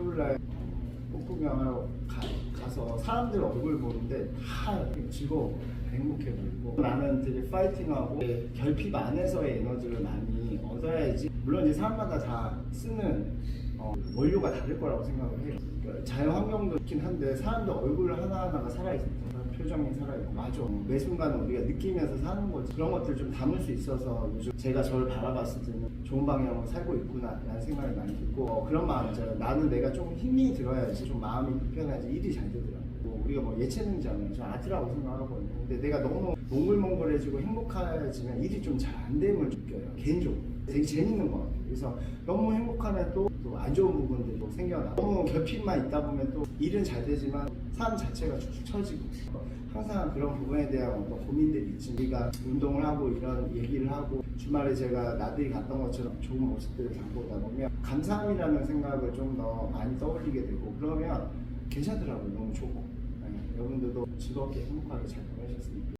토요일날 꽃구경하러 가, 가서 사람들 얼굴 보는데 다 즐거워 행복해 보이고. 나는 되게 파이팅하고 결핍 안에서의 에너지를 많이 얻어야지. 물론 이제 사람마다 다 쓰는 어, 원료가 다를 거라고 생각을 해요. 그러니까 자연 환경도 있긴 한데 사람들 얼굴 하나하나가 살아있어요 표정이 살아있고 맞아 매 순간 우리가 느끼면서 사는 거지. 그런 것들 좀 담을 수 있어서 요즘 제가 저를 바라봤을 때는 좋은 방향으로 살고 있구나 라는 생각이 많이 들고 어, 그런 마음 있잖아요. 나는 내가 조금 힘이 들어야지 좀 마음이 불편해야지 일이 잘 되더라고 뭐 우리가 뭐 예체능자면 저 아트라고 생각하거든요. 근데 내가 너무 몽글몽글해지고 행복해지면 일이 좀 잘 안 됨을 느껴요 개인적으로. 되게 재밌는 것 같아요. 그래서 너무 행복하면 또 안 좋은 부분들도 생겨나 너무 결핍만 있다 보면 또 일은 잘 되지만 삶 자체가 축축 처지고 항상 그런 부분에 대한 어떤 고민들이 있지. 우리가 운동을 하고 이런 얘기를 하고 주말에 제가 나들이 갔던 것처럼 좋은 모습들을 담보다 보면 감사함이라는 생각을 좀 더 많이 떠올리게 되고 그러면 괜찮더라고요. 너무 좋고. 네, 여러분들도 즐겁게 행복하게 잘 보내셨으면